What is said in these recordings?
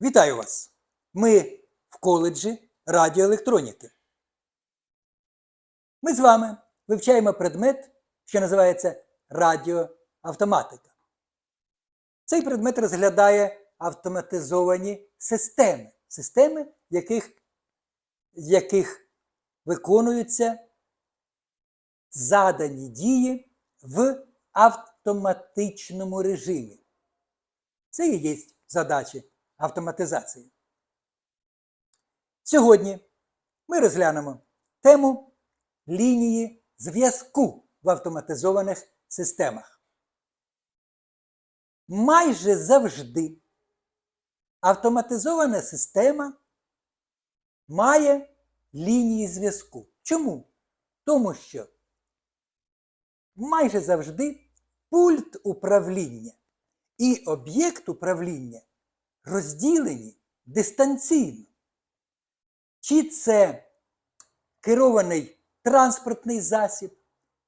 Вітаю вас! Ми в коледжі радіоелектроніки. Ми з вами вивчаємо предмет, що називається радіоавтоматика. Цей предмет розглядає автоматизовані системи, системи, яких, яких виконуються задані дії в автоматичному режимі. Це і є задачі автоматизації. Сьогодні ми розглянемо тему лінії зв'язку в автоматизованих системах. Майже завжди автоматизована система має лінії зв'язку. Чому? Тому що майже завжди пульт управління і об'єкт управління розділені дистанційно. Чи це керований транспортний засіб,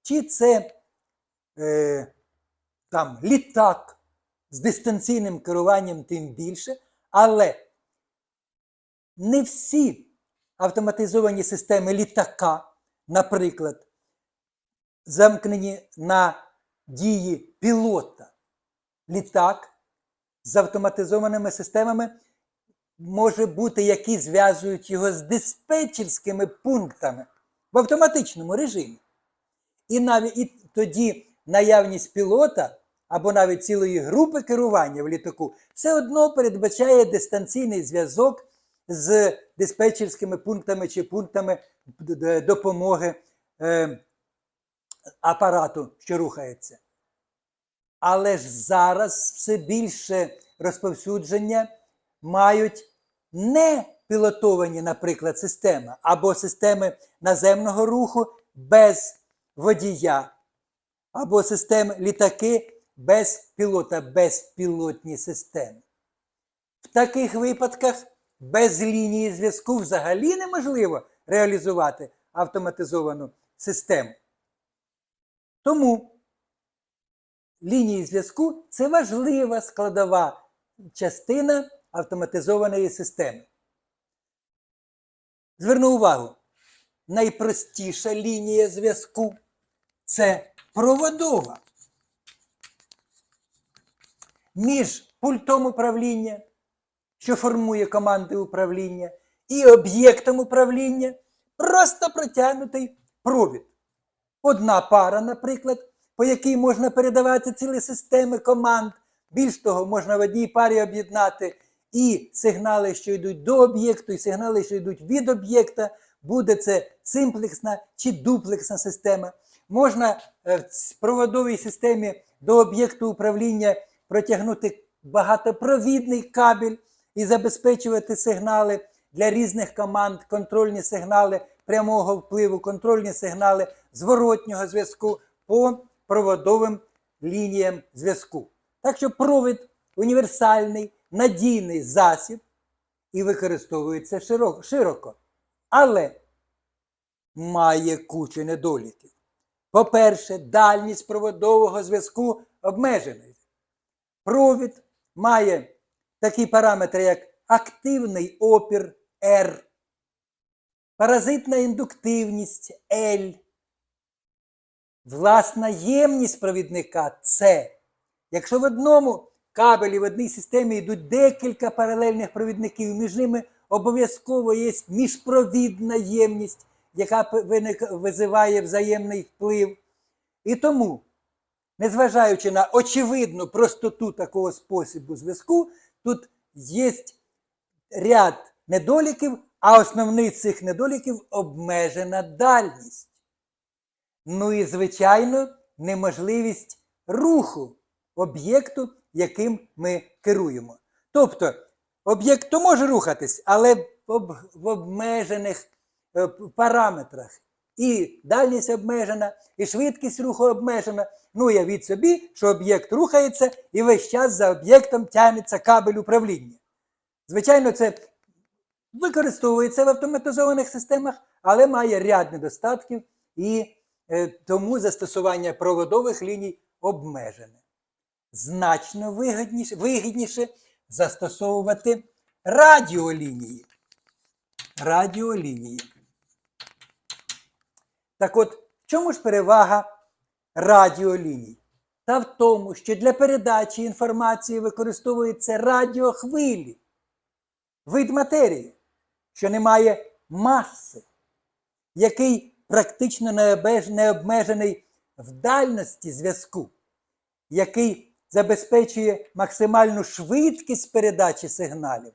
чи це е, там, літак з дистанційним керуванням, тим більше, але не всі автоматизовані системи літака, наприклад, замкнені на дії пілота. Літак з автоматизованими системами може бути, які зв'язують його з диспетчерськими пунктами в автоматичному режимі. І навіть і тоді наявність пілота або навіть цілої групи керування в літаку все одно передбачає дистанційний зв'язок з диспетчерськими пунктами чи пунктами допомоги е, апарату, що рухається. Але ж зараз все більше розповсюдження мають не пілотовані, наприклад, системи або системи наземного руху без водія, або системи літаки без пілота, безпілотні системи. В таких випадках без лінії зв'язку взагалі неможливо реалізувати автоматизовану систему. Тому лінії зв'язку це важлива складова частина автоматизованої системи. Зверну увагу, найпростіша лінія зв'язку це проводова. Між пультом управління, що формує команди управління, і об'єктом управління просто протягнутий провід. Одна пара, наприклад, по якій можна передавати цілі системи команд. Більш того, можна в одній парі об'єднати і сигнали, що йдуть до об'єкту, і сигнали, що йдуть від об'єкта. Буде це симплексна чи дуплексна система. Можна в проводовій системі до об'єкту управління протягнути багатопровідний кабель і забезпечувати сигнали для різних команд, контрольні сигнали прямого впливу, контрольні сигнали зворотнього зв'язку по проводовим лініям зв'язку. Так що провід універсальний, надійний засіб і використовується широко. Але має кучу недоліків. По-перше, дальність проводового зв'язку обмежена. Провід має такі параметри, як активний опір R, паразитна індуктивність L, власна ємність провідника С. Якщо в одному кабелі, в одній системі йдуть декілька паралельних провідників, між ними обов'язково є міжпровідна ємність, яка визиває взаємний вплив. І тому, незважаючи на очевидну простоту такого способу зв'язку, тут є ряд недоліків, а основний з цих недоліків обмежена дальність. Ну і, звичайно, неможливість руху об'єкту, яким ми керуємо. Тобто, об'єкт то може рухатись, але в обмежених параметрах. І дальність обмежена, і швидкість руху обмежена. Ну, уявіть собі, що об'єкт рухається і весь час за об'єктом тягнеться кабель управління. Звичайно, це використовується в автоматизованих системах, але має ряд недостатків, і е, тому застосування проводових ліній обмежене. Значно вигідніше, вигідніше застосовувати радіолінії. Радіолінії. Так от, в чому ж перевага радіоліній? Та в тому, що для передачі інформації використовуються радіохвилі, вид матерії, що не має маси, який практично не обмежений в дальності зв'язку, який забезпечує максимальну швидкість передачі сигналів,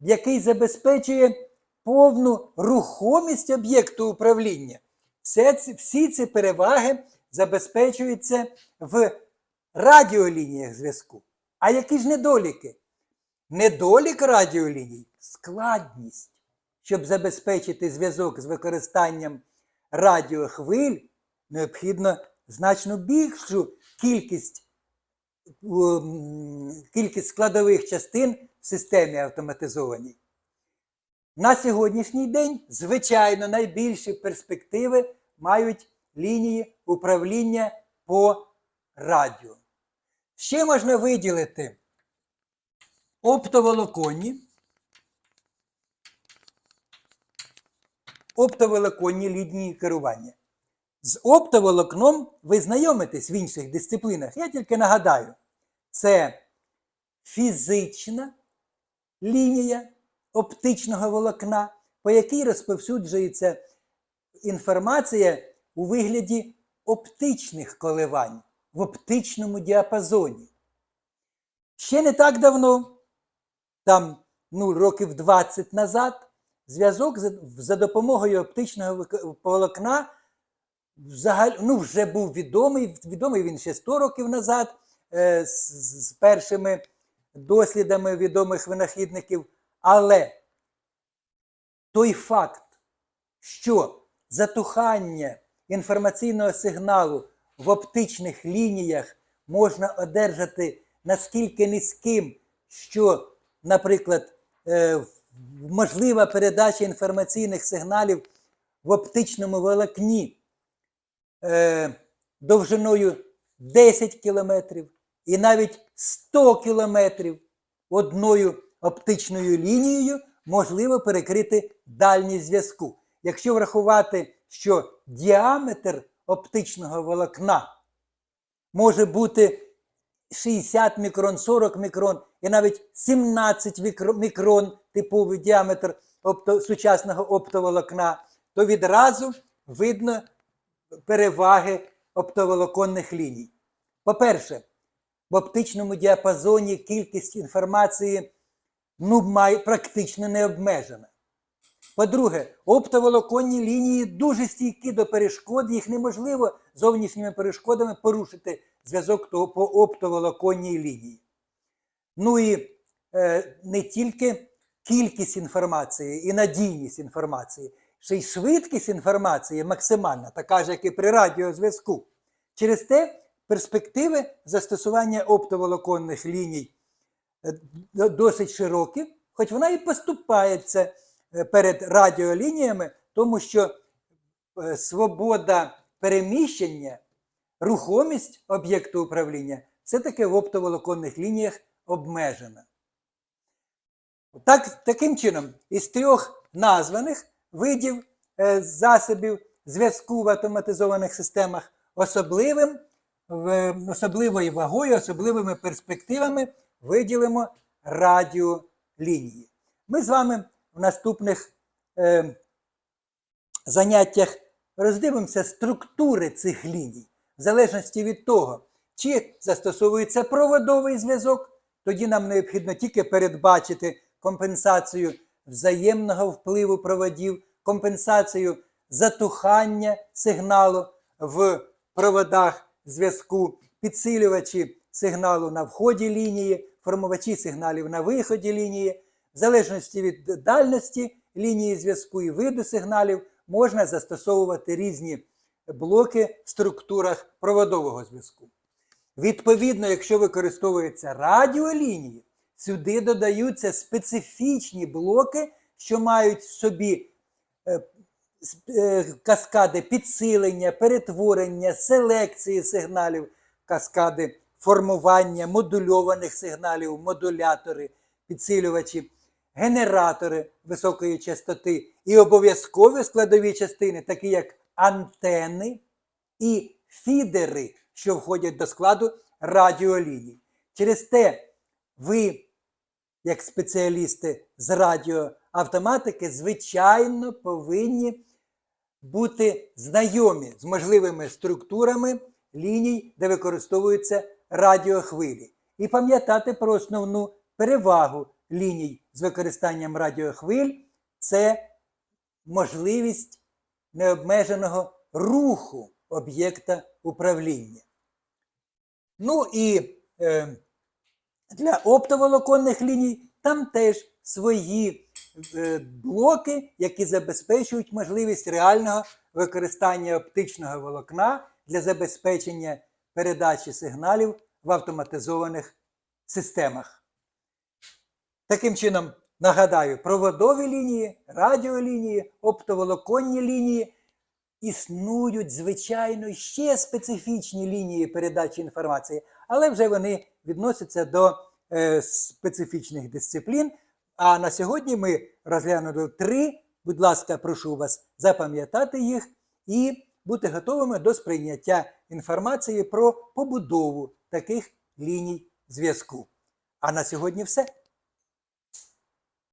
який забезпечує повну рухомість об'єкту управління. Всі ці переваги забезпечуються в радіолініях зв'язку. А які ж недоліки? Недолік радіоліній складність. Щоб забезпечити зв'язок з використанням радіохвиль, необхідно значно більшу кількість, кількість складових частин в системі автоматизованій. На сьогоднішній день, звичайно, найбільші перспективи мають лінії управління по радіо. Ще можна виділити оптоволоконні, оптоволоконні лінії керування. З оптоволокном ви знайомитесь в інших дисциплінах. Я тільки нагадаю, це фізична лінія оптичного волокна, по якій розповсюджується інформація у вигляді оптичних коливань в оптичному діапазоні. Ще не так давно, там ну, років 20 назад, зв'язок за, допомогою оптичного волокна взагалі, ну, вже був відомий, відомий він ще 100 років назад е, з, з першими дослідами відомих винахідників. Але той факт, що затухання інформаційного сигналу в оптичних лініях можна одержати наскільки низьким, що, наприклад, е, можлива передача інформаційних сигналів в оптичному волокні е, довжиною 10 кілометрів і навіть 100 кілометрів одною оптичною лінією можливо перекрити дальність зв'язку. Якщо врахувати, що діаметр оптичного волокна може бути 60 мікрон, 40 мікрон і навіть 17 мікрон типовий діаметр опто, сучасного оптоволокна, то відразу видно переваги оптоволоконних ліній. По-перше, в оптичному діапазоні кількість інформації ну, має, практично не обмежена. По-друге, оптоволоконні лінії дуже стійкі до перешкод, їх неможливо зовнішніми перешкодами порушити зв'язок по оптоволоконній лінії. Ну і е, не тільки кількість інформації і надійність інформації, ще й швидкість інформації максимальна, така ж, як і при радіозв'язку. Через те перспективи застосування оптоволоконних ліній е, досить широкі, хоч вона і поступається е, перед радіолініями, тому що е, свобода переміщення, рухомість об'єкту управління все-таки в оптоволоконних лініях обмежена. Так, таким чином, із трьох названих видів е, засобів зв'язку в автоматизованих системах особливим, особливою вагою, особливими перспективами виділимо радіолінії. Ми з вами в наступних е, заняттях роздивимося структури цих ліній, в залежності від того, чи застосовується проводовий зв'язок, тоді нам необхідно тільки передбачити компенсацію взаємного впливу проводів, компенсацію затухання сигналу в проводах зв'язку, підсилювачі сигналу на вході лінії, формувачі сигналів на виході лінії. В залежності від дальності лінії зв'язку і виду сигналів можна застосовувати різні блоки в структурах проводового зв'язку. Відповідно, якщо використовуються радіолінії, сюди додаються специфічні блоки, що мають в собі е, е, каскади підсилення, перетворення, селекції сигналів, каскади формування модульованих сигналів, модулятори, підсилювачі, генератори високої частоти і обов'язкові складові частини, такі як антени і фідери, що входять до складу радіоліній. Через те ви, як спеціалісти з радіоавтоматики, звичайно, повинні бути знайомі з можливими структурами ліній, де використовуються радіохвилі, і пам'ятати про основну перевагу ліній з використанням радіохвиль це можливість необмеженого руху об'єкта управління. Ну і е, для оптоволоконних ліній там теж свої е, блоки, які забезпечують можливість реального використання оптичного волокна для забезпечення передачі сигналів в автоматизованих системах. Таким чином, нагадаю, проводові лінії, радіолінії, оптоволоконні лінії існують, звичайно, ще специфічні лінії передачі інформації, але вже вони відносяться до е, специфічних дисциплін. А на сьогодні ми розглянули три. Будь ласка, прошу вас запам'ятати їх і бути готовими до сприйняття інформації про побудову таких ліній зв'язку. А на сьогодні все.